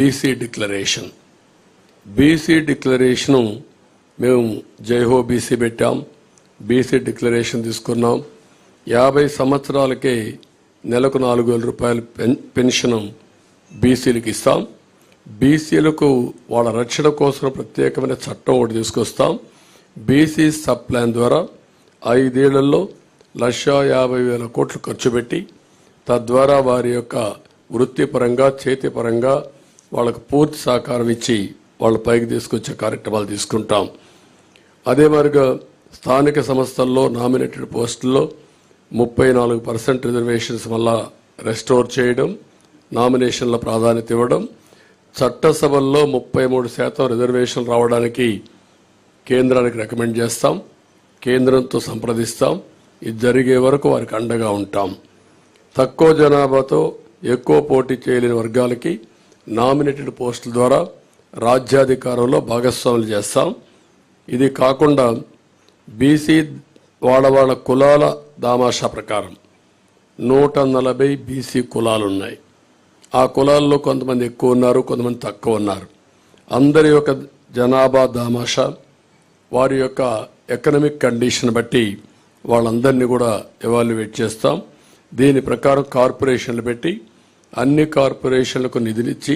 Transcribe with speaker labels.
Speaker 1: BC declaration BC declaration మేము జైహో BC పెట్టాం. బీసీ డిక్లరేషన్ తీసుకున్నాం. యాభై సంవత్సరాలకే నెలకు నాలుగు వేల రూపాయలు పెన్ పెన్షన్ బీసీలకు ఇస్తాం. బీసీలకు వాళ్ళ రక్షణ కోసం ప్రత్యేకమైన చట్టం ఒకటి తీసుకొస్తాం. బీసీ సబ్ ప్లాన్ ద్వారా ఐదేళ్ళలో లక్ష యాభై వేల కోట్లు ఖర్చు పెట్టి తద్వారా వారి యొక్క వృత్తిపరంగా చేతిపరంగా వాళ్ళకు పూర్తి సహకారం ఇచ్చి వాళ్ళ పైకి తీసుకొచ్చే కార్యక్రమాలు తీసుకుంటాం. అదే మరిగా స్థానిక సంస్థల్లో నామినేటెడ్ పోస్టుల్లో ముప్పై నాలుగు పర్సెంట్ రిజర్వేషన్స్ వల్ల రెస్టోర్ చేయడం నామినేషన్ల ప్రాధాన్యత ఇవ్వడం చట్టసభల్లో ముప్పై మూడు శాతం రిజర్వేషన్ రావడానికి కేంద్రానికి రికమెండ్ చేస్తాం కేంద్రంతో సంప్రదిస్తాం ఇది జరిగే వరకు వారికి అండగా ఉంటాం. తక్కువ జనాభాతో ఎక్కువ పోటీ చేయలేని వర్గాలకి నామినేటెడ్ పోస్టుల ద్వారా రాజ్యాధికారంలో భాగస్వాములు చేస్తాం. ఇది కాకుండా బీసీ వాళ్ళ వాళ్ళ కులాల దామాషా ప్రకారం నూట నలభై బీసీ కులాలు ఉన్నాయి. ఆ కులాల్లో కొంతమంది ఎక్కువ ఉన్నారు కొంతమంది తక్కువ ఉన్నారు. అందరి యొక్క జనాభా దామాషా వారి యొక్క ఎకనమిక్ కండిషన్ బట్టి వాళ్ళందరినీ కూడా ఎవాల్యుయేట్ చేస్తాం. దీని ప్రకారం కార్పొరేషన్లు పెట్టి అన్ని కార్పొరేషన్లకు నిధులిచ్చి